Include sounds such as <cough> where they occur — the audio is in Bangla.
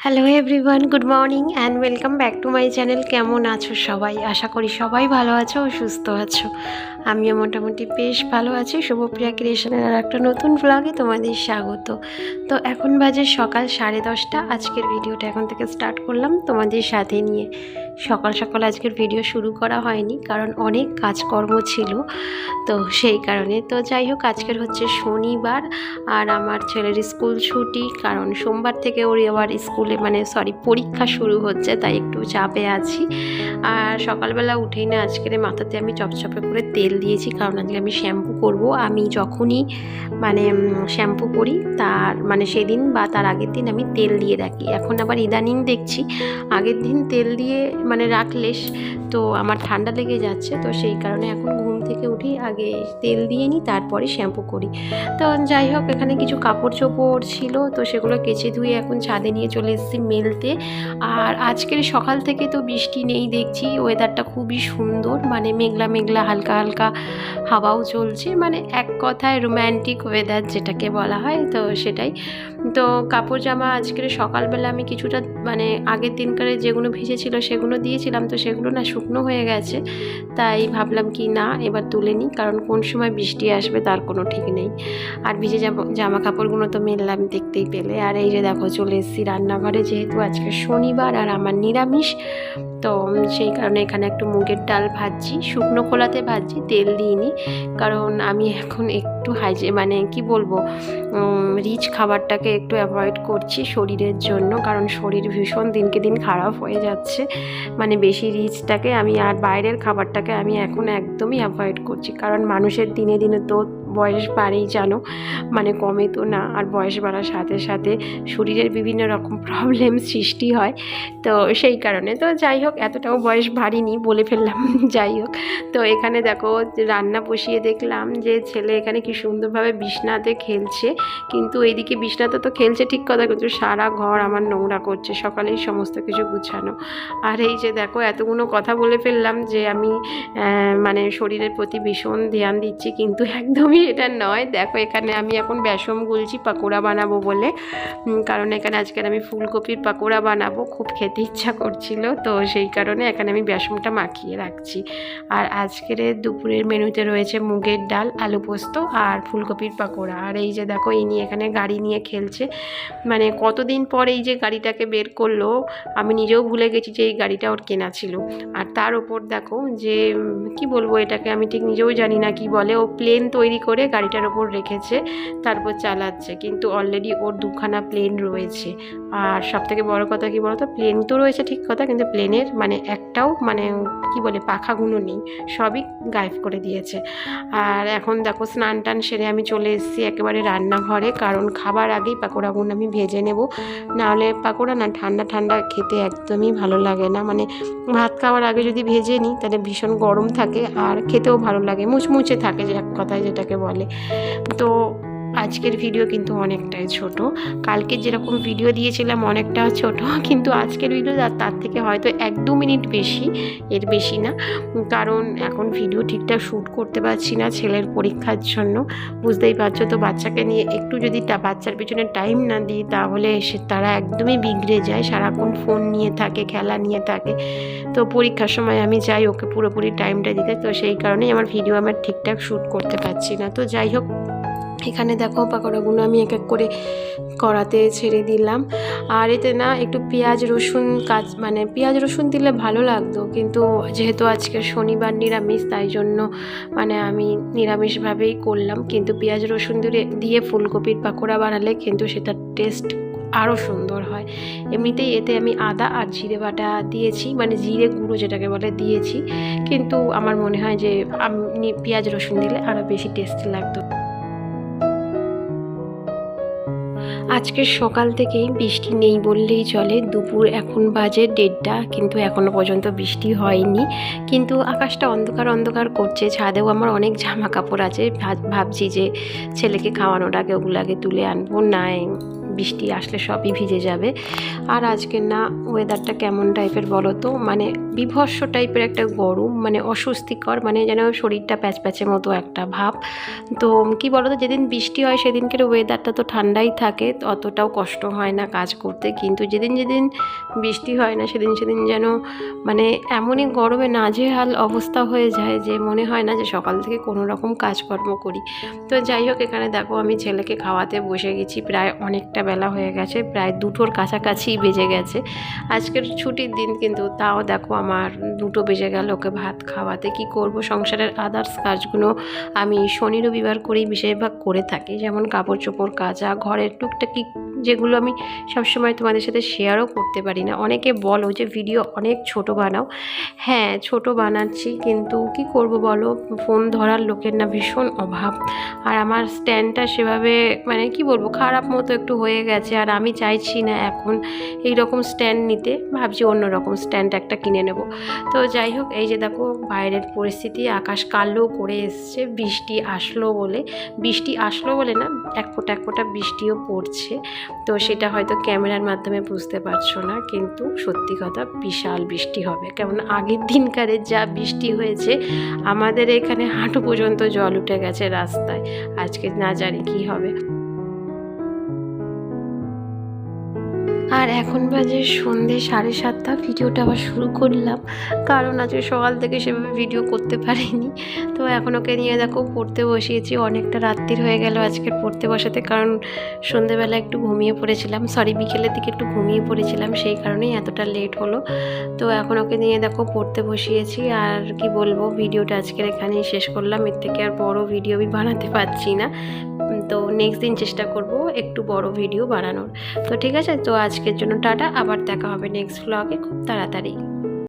Hello everyone good morning and welcome back to my channel কেমন আছো সবাই? আশা করি সবাই ভালো আছো ও সুস্থ আছো। আমিও মোটামুটি বেশ ভালো আছি। শুভপ্রিয়া ক্রিয়েশনের আর একটা নতুন ব্লগে তোমাদের স্বাগত। তো এখন বাজে সকাল সাড়ে দশটা। আজকের ভিডিওটা এখন থেকে স্টার্ট করলাম তোমাদের সাথে নিয়ে। সকাল সকাল আজকের ভিডিও শুরু করা হয়নি কারণ অনেক কাজকর্ম ছিল। তো সেই কারণে। তো যাই হোক, আজকের হচ্ছে শনিবার আর আমার ছেলের স্কুল ছুটি কারণ সোমবার থেকে ওর আবার স্কুলে মানে সরি পরীক্ষা শুরু হচ্ছে, তাই একটু চাপে আছি। আর সকালবেলা উঠেই না আজকের মাথাতে আমি চপচপে করে তেল দিয়েছি, কারণ আজকে আমি শ্যাম্পু করব। আমি যখনই মানে শ্যাম্পু করি, তার মানে সেদিন বা তার আগের দিন আমি তেল দিয়ে রাখি। এখন আবার ইদানিং দেখছি, আগের দিন তেল দিয়ে মানে রাখলে তো আমার ঠান্ডা লেগে যাচ্ছে, তো সেই কারণে এখন ঘুম থেকে উঠি, আগে তেল দিয়ে নিই, তারপরে শ্যাম্পু করি। তো যাই হোক, এখানে কিছু কাপড় চোপড় ছিল, তো সেগুলো কেচে ধুয়ে এখন ছাদে নিয়ে চলে এসেছি মেলতে। আর আজকের সকাল থেকে তো বৃষ্টি নেই দেখছি ওয়েদারটা খুবই সুন্দর মানে মেঘলা মেঘলা, হালকা হালকা হাওয়াও চলছে। মানে এক কথায় রোম্যান্টিক ওয়েদার যেটাকে বলা হয়, তো সেটাই। তো কাপড় জামা আজকের সকালবেলা আমি কিছুটা মানে আগের দিনকারে যেগুলো ভিজেছিল সেগুলো দিয়েছিলাম, তো সেগুলো না শুকনো হয়ে গেছে। তাই ভাবলাম কি না, এবার তুলে নিই, কারণ কোন সময় বৃষ্টি আসবে তার কোনো ঠিক নেই। আর ভিজে জামা জামা কাপড়গুলো তো মেললাম দেখতেই পেলে। আর এই যে দেখো চলে এসেছি রান্নাঘরে, যেহেতু আজকে শনিবার আর আমার নিরামিষ, তো সেই কারণে এখানে একটু মুগের ডাল ভাজছি, শুকনো খোলাতে ভাজছি, তেল দিইনি। কারণ আমি এখন একটু হাইজে মানে কি বলব রিচ খাবারটাকে একটু অ্যাভয়েড করছি শরীরের জন্য, কারণ শরীর ভীষণ দিনকে দিন খারাপ হয়ে যাচ্ছে। মানে বেশি রিচটাকে আমি আর বাইরের খাবারটাকে আমি এখন একদমই অ্যাভয়েড করছি, কারণ মানুষের দিনে দিনে তো বয়স বাড়েই জানো মানে কমে তো না, আর বয়স বাড়ার সাথে সাথে শরীরের বিভিন্ন রকম প্রবলেম সৃষ্টি হয়। তো সেই কারণে, তো যাই হোক, এতটাও বয়স বাড়িনি বলে ফেললাম, <laughs> যাই হোক। তো এখানে দেখো, রান্না বসিয়ে দেখলাম যে ছেলে এখানে কি সুন্দরভাবে বিছনাতে খেলছে, কিন্তু এইদিকে বিছনাতে তো খেলছে ঠিক কথা, কিন্তু সারা ঘর আমার নোংরা করছে, সকালেই সমস্ত কিছু গুছানো। আর এই যে দেখো, এতগুলো কথা বলে ফেললাম যে আমি মানে শরীরের প্রতি ভীষণ ধ্যান দিচ্ছি, কিন্তু একদমই এটা নয়। দেখো, এখানে আমি এখন বেসম গুলছি, পাকোড়া বানাবো বলে। কারণ এখানে আজকের আমি ফুলকপির পাকোড়া বানাবো। খুব খেতে ইচ্ছা করছিল, তো সেই কারণে এখানে আমি বেসমটা মাখিয়ে রাখছি। আর আজকের দুপুরের মেনুতে রয়েছে মুগের ডাল, আলু পোস্ত আর ফুলকপির পাকোড়া। আর এই যে দেখো এই নিয়ে এখানে গাড়ি নিয়ে খেলছে। মানে কতদিন পর এই যে গাড়িটাকে বের করল, আমি নিজেও ভুলে গেছি যে এই গাড়িটা ওর কেনা ছিল। আর তার ওপর দেখো যে কি বলব এটাকে, আমি ঠিক নিজেও জানি না কি বলে। ও প্লেন তৈরি করে গাড়িটার ওপর রেখেছে, তারপর চালাচ্ছে। কিন্তু অলরেডি ওর দুখানা প্লেন রয়েছে। আর সব থেকে বড় কথা কি বলতো? প্লেন তো রয়েছে ঠিক কথা, কিন্তু প্লেনের মানে একটাও মানে কি বলে, পাখাগুলো নেই। সবই গায়েব করে দিয়েছে। আর এখন দেখো, স্নান টান সেরে আমি চলে এসেছি একেবারে রান্নাঘরে। কারণ খাবার আগেই পাকোড়াগুলো আমি ভেজে নেব। নাহলে পাকোড়া না, ঠান্ডা ঠান্ডা খেতে একদমই ভালো লাগে না। মানে ভাত খাওয়ার আগে যদি ভেজে নিই, তাহলে ভীষণ গরম থাকে। আর খেতেও ভালো লাগে। মুচমুচে থাকে যে এক কথায় যেটাকে বলে তো আজকের ভিডিও কিন্তু অনেকটাই ছোট। কালকে যেরকম ভিডিও দিয়েছিলাম অনেকটা ছোট, <laughs> কিন্তু আজকের ভিডিও তার থেকে হয়তো এক দু মিনিট বেশি, এর বেশি না। কারণ এখন ভিডিও ঠিকঠাক শ্যুট করতে পারছি না ছেলের পরীক্ষার জন্য। বুঝতেই পারছ তো, বাচ্চাকে নিয়ে একটু যদি তা বাচ্চার পিছনে টাইম না দিই, তাহলে সে তারা একদমই বিগড়ে যায়। সারাক্ষণ ফোন নিয়ে থাকে, খেলা নিয়ে থাকে। তো পরীক্ষার সময় আমি যাই, ওকে পুরোপুরি টাইমটা দিতে। তো সেই কারণেই আমার ভিডিও আমার ঠিকঠাক শ্যুট করতে পারছি না। তো যাই হোক এখানে দেখো পাকোড়াগুলো আমি এক এক করে কড়াতে ছেড়ে দিলাম। আর এতে না একটু পেঁয়াজ, রসুন কাজ মানে পেঁয়াজ, রসুন দিলে ভালো লাগতো। কিন্তু যেহেতু আজকে শনিবার নিরামিষ, তাই জন্য মানে আমি নিরামিষভাবেই করলাম। কিন্তু পেঁয়াজ, রসুন দিয়ে দিয়ে ফুলকপির পাকোড়া বানালে কিন্তু সেটার টেস্ট আরও সুন্দর হয়। এমনিতেই এতে আমি আদা আর জিরে বাটা দিয়েছি মানে জিরে গুঁড়ো যেটাকে বলে দিয়েছি। কিন্তু আমার মনে হয় যে, আমি পেঁয়াজ, রসুন দিলে আরও বেশি টেস্টি লাগতো। আজকের সকাল থেকেই বৃষ্টি নেই বললেই চলে। দুপুর এখন বাজে দেড়টা, কিন্তু এখনও পর্যন্ত বৃষ্টি হয়নি। কিন্তু আকাশটা অন্ধকার অন্ধকার করছে। ছাদেও আমার অনেক জামা কাপড় আছে। ভাব- ভাবছি যে ছেলেকে খাওয়ানোর আগে ওগুলো আগে তুলে আনব। না বৃষ্টি আসলে সবই ভিজে যাবে। আর আজকে না ওয়েদারটা কেমন টাইপের বলো তো? মানে বিভৎস টাইপের একটা গরম মানে অস্বস্তিকর মানে যেন শরীরটা প্যাচ প্যাচের মতো একটা ভাব। তো কি বলো তো যেদিন বৃষ্টি হয় সেদিনকের ওয়েদারটা তো ঠান্ডাই থাকে, অতটাও কষ্ট হয় না কাজ করতে। কিন্তু যেদিন যেদিন বৃষ্টি হয় না, সেদিন সেদিন যেন মানে এমনই গরমে নাজেহাল অবস্থা হয়ে যায় যে মনে হয় না যে সকাল থেকে কোনো রকম কাজকর্ম করি। তো যাই হোক, এখানে দেখো আমি ছেলেকে খাওয়াতে বসে গেছি, প্রায় অনেকটা বেলা হয়ে গেছে, প্রায় দুটোর কাছাকাছি বেজে গেছে। আজকের ছুটির দিন কিন্তু, তাও দেখো আমার দুটো বেজে গেল ওকে ভাত খাওয়াতে। কি করব? সংসারের আদার্স কাজগুলো আমি শনি, রবিবার করেই বেশিরভাগ করে থাকি। যেমন কাপড় চোপড় কাচা, ঘরের টুকটাকি যেগুলো আমি সবসময় তোমাদের সাথে শেয়ারও করতে পারি না। অনেকে বলো যে, ভিডিও অনেক ছোট বানাও। হ্যাঁ ছোট বানাচ্ছি, কিন্তু কি করব বলো? ফোন ধরার লোকের না ভীষণ অভাব। আর আমার স্ট্যান্ডটা সেভাবে মানে কি বলব, খারাপ মতো একটু হয়ে গেছে। আর আমি চাইছি না এখন এই রকম স্ট্যান্ড নিতে। ভাবছি অন্য রকম স্ট্যান্ড একটা কিনে নেব। তো যাই হোক, এই যে দেখো, বাইরের পরিস্থিতি, আকাশ কালো করে এসছে, বৃষ্টি আসলো বলে। বৃষ্টি আসলো বলে না, এক ফোঁটা এক ফোঁটা বৃষ্টিও পড়ছে। তো সেটা হয়তো ক্যামেরার মাধ্যমে বুঝতে পারছ না, কিন্তু সত্যি কথা বিশাল বৃষ্টি হবে। কেমন আগের দিনকারে যা বৃষ্টি হয়েছে, আমাদের এখানে হাঁটু পর্যন্ত জল উঠে গেছে রাস্তায়। আজকে না জানি কি হবে। আর এখন বাজে সন্ধে সাড়ে সাতটা। ভিডিওটা আবার শুরু করলাম। কারণ আজকে সকাল থেকে সেভাবে ভিডিও করতে পারিনি। তো এখন ওকে নিয়ে দেখো পড়তে বসিয়েছি। অনেকটা রাত্রির হয়ে গেল আজকে পড়তে বসাতে। কারণ সন্ধেবেলা একটু ঘুমিয়ে পড়েছিলাম। সরি বিকেলের দিকে একটু ঘুমিয়ে পড়েছিলাম। সেই কারণেই এতটা লেট হলো। তো এখন ওকে নিয়ে দেখো পড়তে বসিয়েছি। আর কি বলব, ভিডিওটা আজকের এখানেই শেষ করলাম। এর থেকে আর বড় ভিডিও আমি বানাতে পারছি না। তো নেক্সট দিন চেষ্টা করব একটু বড় ভিডিও বানানোর। তো ঠিক আছে, তো আজকের জন্য টাটা আবার দেখা হবে নেক্সট ব্লগে খুব তাড়াতাড়ি।